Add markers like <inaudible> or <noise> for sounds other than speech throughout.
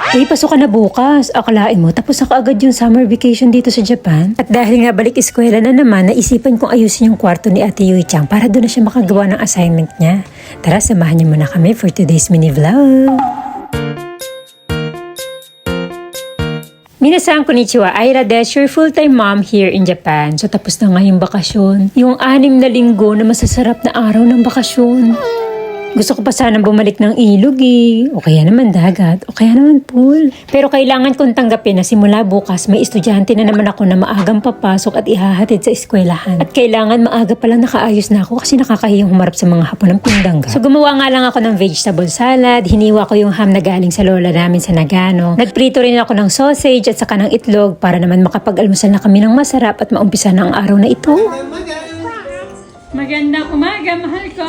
Uy, pasok ka na bukas. Akalain mo, tapos na kaagad yung summer vacation dito sa Japan. At dahil nga balik eskwela na naman, naisipan kong ayusin yung kwarto ni Ate Yui Chang para doon na siya makagawa ng assignment niya. Tara, samahan niyo muna kami for today's mini vlog. Minasan konnichiwa, Aira Des, your full-time mom here in Japan. So tapos na nga yung bakasyon. Yung anim na linggo na masasarap na araw ng bakasyon. Gusto ko pa sana bumalik ng ilog eh. O kaya naman dagat. O kaya naman pool. Pero kailangan kong tanggapin na simula bukas may estudyante na naman ako na maagang papasok at ihahatid sa eskwelahan. At kailangan maaga pa lang nakaayos na ako kasi nakakahiyang humarap sa mga hapon ng pindangga. So gumawa nga lang ako ng vegetable salad. Hiniwa ko yung ham na galing sa lola namin sa Nagano. Nagprito rin ako ng sausage at saka ng itlog para naman makapag-almusal na kami ng masarap at maumpisa na ang araw na ito. Magandang umaga, mahal ko.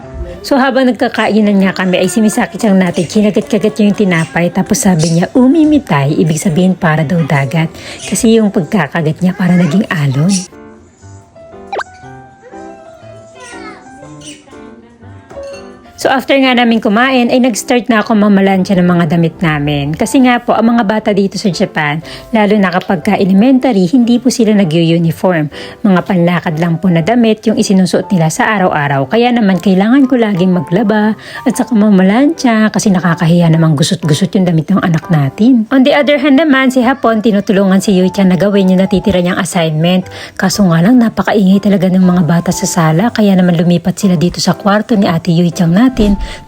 So habang nagkakainan nga kami ay si Misaki siyang natin, kinagat-kagat niya yung tinapay tapos sabi niya, umimitay, ibig sabihin para daw dagat. Kasi yung pagkakagat niya para naging alon. So after nga namin kumain ay nag-start na ako mamalansya ng mga damit namin. Kasi nga po ang mga bata dito sa Japan, lalo na kapag ka elementary, hindi po sila nag-uniform. Mga panlakad lang po na damit yung isinusuot nila sa araw-araw. Kaya naman kailangan ko laging maglaba at saka mamalansya kasi nakakahiya namang gusot-gusot yung damit ng anak natin. On the other hand naman, si Hapon tinutulungan si Yui-chan na gawin yung natitira niyang assignment. Kaso nga lang napakaingay talaga ng mga bata sa sala kaya naman lumipat sila dito sa kwarto ni Ate Yui-chan natin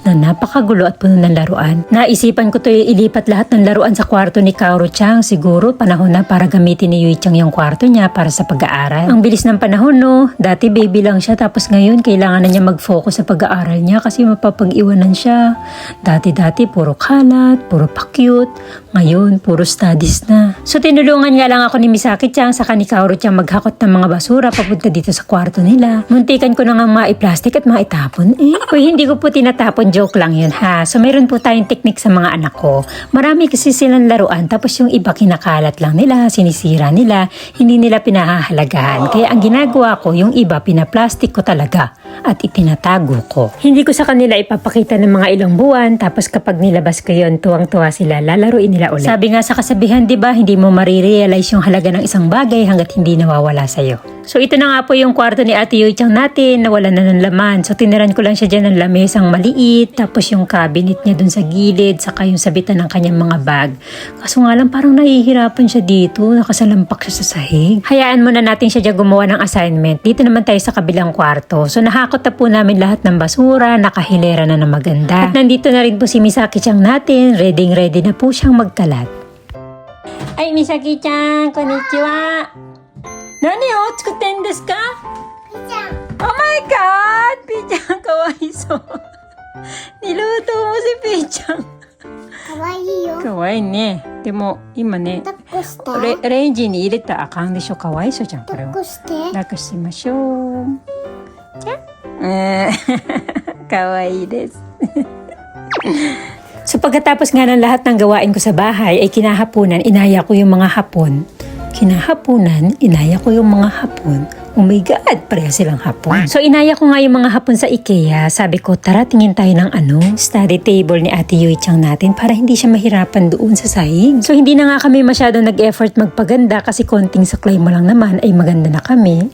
na napakagulo at puno ng laruan. Naisipan ko to ilipat lahat ng laruan sa kwarto ni Kaoru Chang. Siguro panahon na para gamitin ni Yui Chang yung kwarto niya para sa pag-aaral. Ang bilis ng panahon no. Dati baby lang siya tapos ngayon kailangan na niya mag-focus sa pag-aaral niya kasi mapapag-iwanan siya. Dati-dati puro kalat, puro pakyut. Ngayon puro studies na. So tinulungan nga lang ako ni Misaki Chang sa ni Kaoru Chang maghakot ng mga basura papunta dito sa kwarto nila. Muntikan ko na nga maiplastic at maitapon eh. Uy, hindi ko po tinatapon, joke lang yun ha. So meron po tayong technique sa mga anak ko. Marami kasi silang laruan tapos yung iba kinakalat lang nila, sinisira nila, hindi nila pinahahalagahan. Kaya ang ginagawa ko, yung iba pinaplastic ko talaga at itinatago ko. Hindi ko sa kanila ipapakita ng mga ilang buwan tapos kapag nilabas ko yun, tuwang-tuwa sila, lalaruin nila ulit. Sabi nga sa kasabihan, di ba, hindi mo marirealize yung halaga ng isang bagay hanggat hindi nawawala sa'yo. So ito na nga po yung kwarto ni Ate Yoy Chang natin, nawala na ng laman. So tiniran ko lang siya dyan ng lamesang maliit, tapos yung cabinet niya dun sa gilid, saka yung sabitan ng kanyang mga bag. Kaso nga lang parang nahihirapan siya dito, nakasalampak siya sa sahig. Hayaan muna natin siya dyan gumawa ng assignment. Dito naman tayo sa kabilang kwarto. So nahakot na po namin lahat ng basura, nakahilera na na maganda. At nandito na rin po si Misaki Chang natin, ready ready na po siyang magkalat. Ay, Misaki-chan, konnichiwa. Nani o tsukutte n desu ka? Oh my god! Pichan, kawaiso. <laughs> Niluto mo si Pichan. かわいいよ。 Kawaii ne. でも、今ね、抱っこして。レレンジに入れたらあかんでしょ。かわいそうじゃん、これは。抱っこして。楽しましょう。 じ<laughs> ゃあ。うん。かわいいです。So pagkatapos nga ng lahat ng gawain ko sa bahay ay kinahaponan, inaya ko yung mga hapon. Kinahaponan, inaya ko yung mga hapon. Oh my God, pareha silang hapon. So inaya ko nga yung mga hapon sa IKEA. Sabi ko, tara tingin tayo ng ano, study table ni Ate Yui Chang natin para hindi siya mahirapan doon sa sahig. So hindi na nga kami masyadong nag-effort magpaganda kasi konting saklay mo lang naman ay maganda na kami.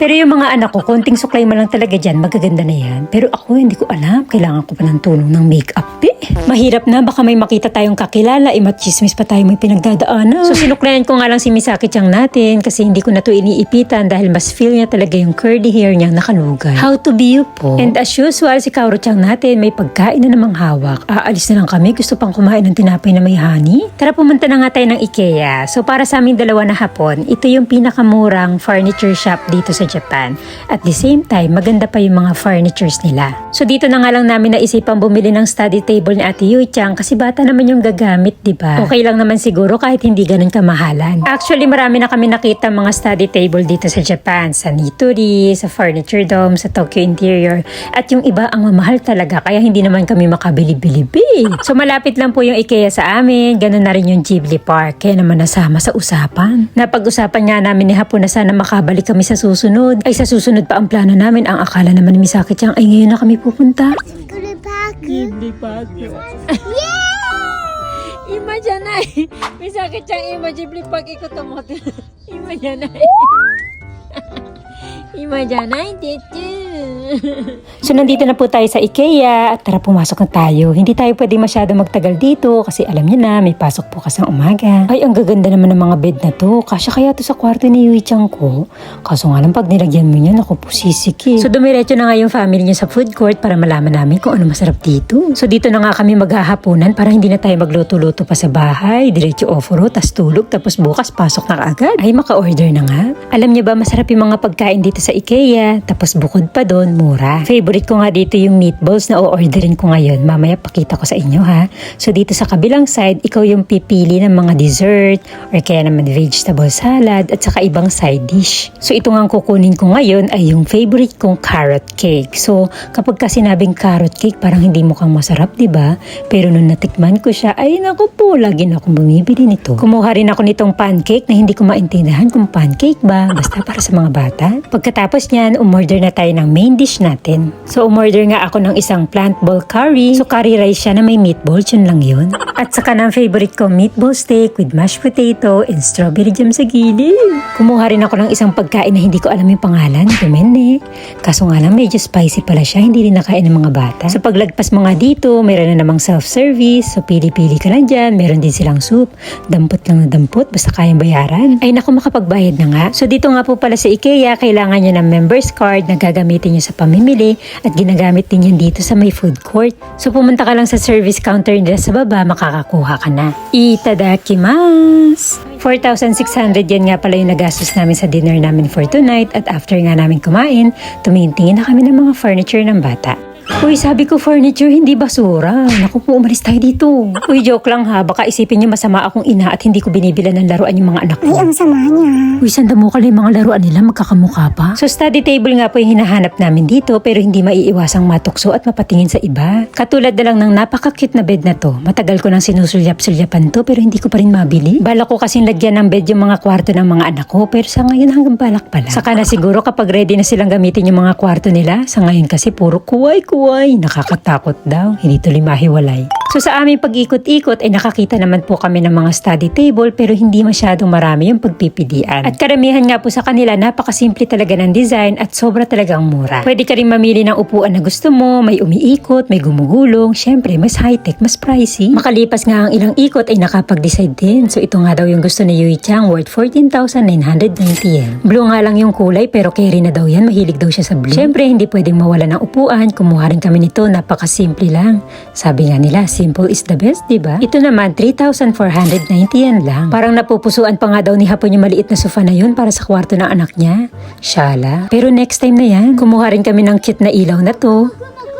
Pero yung mga anak ko, konting suklay mo lang talaga dyan, magaganda na yan. Pero ako, hindi ko alam. Kailangan ko pa ng tulong ng make-up eh. Mahirap na, baka may makita tayong kakilala, eh machismis pa tayo may pinagdadaanan. So sinuklayan ko nga lang si Misaki Chang natin kasi hindi ko na to iniipitan dahil mas feel niya talaga yung curly hair niyang nakalugay. How to be you po. And as usual, si Kauro Chang natin may pagkain na namang hawak. Aalis na lang kami, gusto pang kumain ng tinapay na may honey. Tara pumunta na nga tayo ng IKEA. So para sa aming dalawa na hapon, ito yung pinakamurang furniture shop dito dito sa Japan. At the same time, maganda pa yung mga furnitures nila. So dito na nga lang namin naisipang bumili ng study table ni Ate Yui Chang kasi bata naman yung gagamit, di ba? Okay lang naman siguro kahit hindi ganun kamahalan. Actually, marami na kami nakita mga study table dito sa Japan. Sa Nitori, sa Furniture Dome, sa Tokyo Interior. At yung iba ang mamahal talaga kaya hindi naman kami makabili-bili. <laughs> So malapit lang po yung IKEA sa amin. Ganun na rin yung Ghibli Park. Kaya naman nasama sa usapan. Napag-usapan nga namin ni Hapon na sana makabalik kami sa susunod susunod. Ay sa susunod pa ang plano namin. Ang akala naman ni Misaki Chang ay ngayon na kami pupunta. Ghibli Park. Yeah! Ima dyan na eh. Misaki Chang, ima Ghibli Park ikot ang motel. Ima dyan na eh. Ima so nandito na po tayo sa IKEA at tara pumasok na tayo. Hindi tayo pwede masyado magtagal dito kasi alam niyo na may pasok bukas ng umaga. Ay ang gaganda naman ng mga bed na to. Kasya kaya to sa kwarto ni Yui Chang ko. Kaso nga lang pag nilagyan mo niya naku po sisiki. So dumiretso na nga yung family niya sa food court para malaman namin kung ano masarap dito. So dito na nga kami maghahaponan para hindi na tayo magluto-luto pa sa bahay. Diretso ofuro, tas tulog, tapos bukas pasok na agad. Ay maka-order na nga. Alam niyo ba masarap yung mga pagkain dito sa IKEA. Tapos bukod pa doon mura. Favorite ko nga dito yung meatballs na o-orderin ko ngayon. Mamaya pakita ko sa inyo ha. So dito sa kabilang side, ikaw yung pipili ng mga dessert or kaya naman vegetable salad at saka ibang side dish. So ito nga kukunin ko ngayon ay yung favorite kong carrot cake. So kapag ka sinabing carrot cake, parang hindi mukhang masarap, di ba? Pero nung natikman ko siya, ay naku po, lagi na akong bumibili nito. Kumuha rin ako nitong pancake na hindi ko maintindihan kung pancake ba, basta para sa mga bata. Pagkatapos niyan, umorder na tayo ng main dish natin. So umorder nga ako ng isang plant ball curry. So curry rice siya na may meatball, yun lang yun. At saka ng favorite ko, meatball steak with mashed potato and strawberry jam sa gilid. Kumuha rin ako ng isang pagkain na hindi ko alam yung pangalan, dumene. Kaso nga lang medyo spicy pala siya, hindi rin nakain ng mga bata. So paglagpas mo nga dito, mayroon na namang self-service. So pili-pili ka lang dyan, meron din silang soup. Dampot lang na dampot, basta kayang bayaran. Ay naku, makapagbayad na nga. So dito nga po pala sa IKEA, kailangan nyo ng members card na gagamitin nyo sa pamimili at ginagamit din yan dito sa may food court. So pumunta ka lang sa service counter nila sa baba, makakakuha ka na. Itadakimasu! 4,600 yan nga pala yung nagastos namin sa dinner namin for tonight at after nga namin kumain, tumingin-tingin na kami ng mga furniture ng bata. Uy, sabi ko furniture, hindi basura. Naku po, umalis tayo dito. Uy, joke lang ha. Baka isipin niyo masama akong ina at hindi ko binibila ng laruan yung mga anak Ay, ko. ang sama niya. Uy, sanda mo yung mga laruan nila, magkakamukha pa. So study table nga po yung hinahanap namin dito pero hindi maiiwasang matukso at mapatingin sa iba. Katulad na lang ng napaka-cute na bed na to. Matagal ko nang sinusulyap-sulyapan to pero hindi ko pa rin mabili. Bala ko kasing lagyan ng bed yung mga kwarto ng mga anak ko pero sa ngayon hanggang balak pala. Saka na siguro kapag ready na silang gamitin yung mga kwarto nila. Sa ngayon kasi puro kuway-kuway. Nakakatakot daw. Hindi tuloy mahiwalay. So sa aming pag-ikot-ikot ay nakakita naman po kami ng mga study table pero hindi masyadong marami yung pagpipilian. At karamihan nga po sa kanila napakasimple talaga ng design at sobra talagang mura. Pwede ka rin mamili ng upuan na gusto mo, may umiikot, may gumugulong, syempre mas high-tech, mas pricey. Makalipas nga ang ilang ikot ay nakapag-decide din. So ito nga daw yung gusto ni Yui Chang worth 14,990 yen. Blue nga lang yung kulay pero carry na daw yan, mahilig daw siya sa blue. Syempre hindi pwedeng mawala ng upuan, kumuha rin kami nito, napakasimple lang. Sabi nga nila, simple is the best, di ba? Ito naman, 3,490 yan lang. Parang napupusuan pa nga daw ni Hapon yung maliit na sofa na yun para sa kwarto ng anak niya. Shala. Pero next time na yan, kumuha rin kami ng cute na ilaw na to.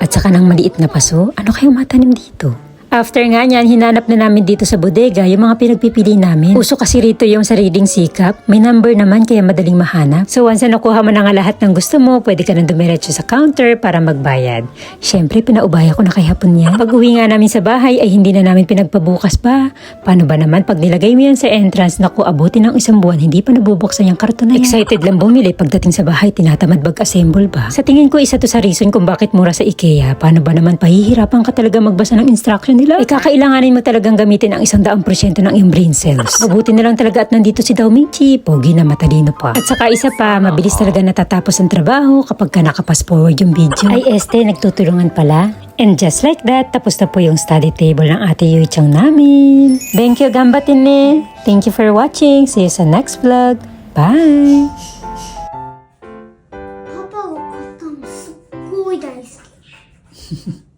At saka ng maliit na paso, ano kayong matanim dito? After nga niyan, hinanap na namin dito sa bodega yung mga pinagpipili namin. Uso kasi rito yung sariling sikap. May number naman kaya madaling mahanap. So once na nakuha mo na nga lahat ng gusto mo, pwede ka nang dumiretso sa counter para magbayad. Siyempre, pinaubaya ko na kay hapon yan. Pag uwi nga namin sa bahay ay hindi na namin pinagpabukas pa. Paano ba naman pag nilagay mo yan sa entrance, naku, abuti ng isang buwan, hindi pa nabubuksan yung karton na yan. Excited lang bumili pagdating sa bahay, tinatamad mag-assemble ba? Sa tingin ko, isa to sa reason kung bakit mura sa IKEA. Paano ba naman pahihirapan ka talaga magbasa ng instruction nila? Eh, kakailanganin mo talagang gamitin ang isang daang porsyento ng iyong brain cells. Mabuti na lang talaga at nandito si Dao Mingchi, pogi na matalino pa. At saka isa pa, mabilis talaga natatapos ang trabaho kapag ka nakapas forward yung video. Ay, este, nagtutulungan pala. And just like that, tapos na po yung study table ng ate Yui Chang namin. Thank you, gambatin ne. Thank you for watching. See you sa next vlog. Bye! パパが買ったのすっごい大好き。 <laughs>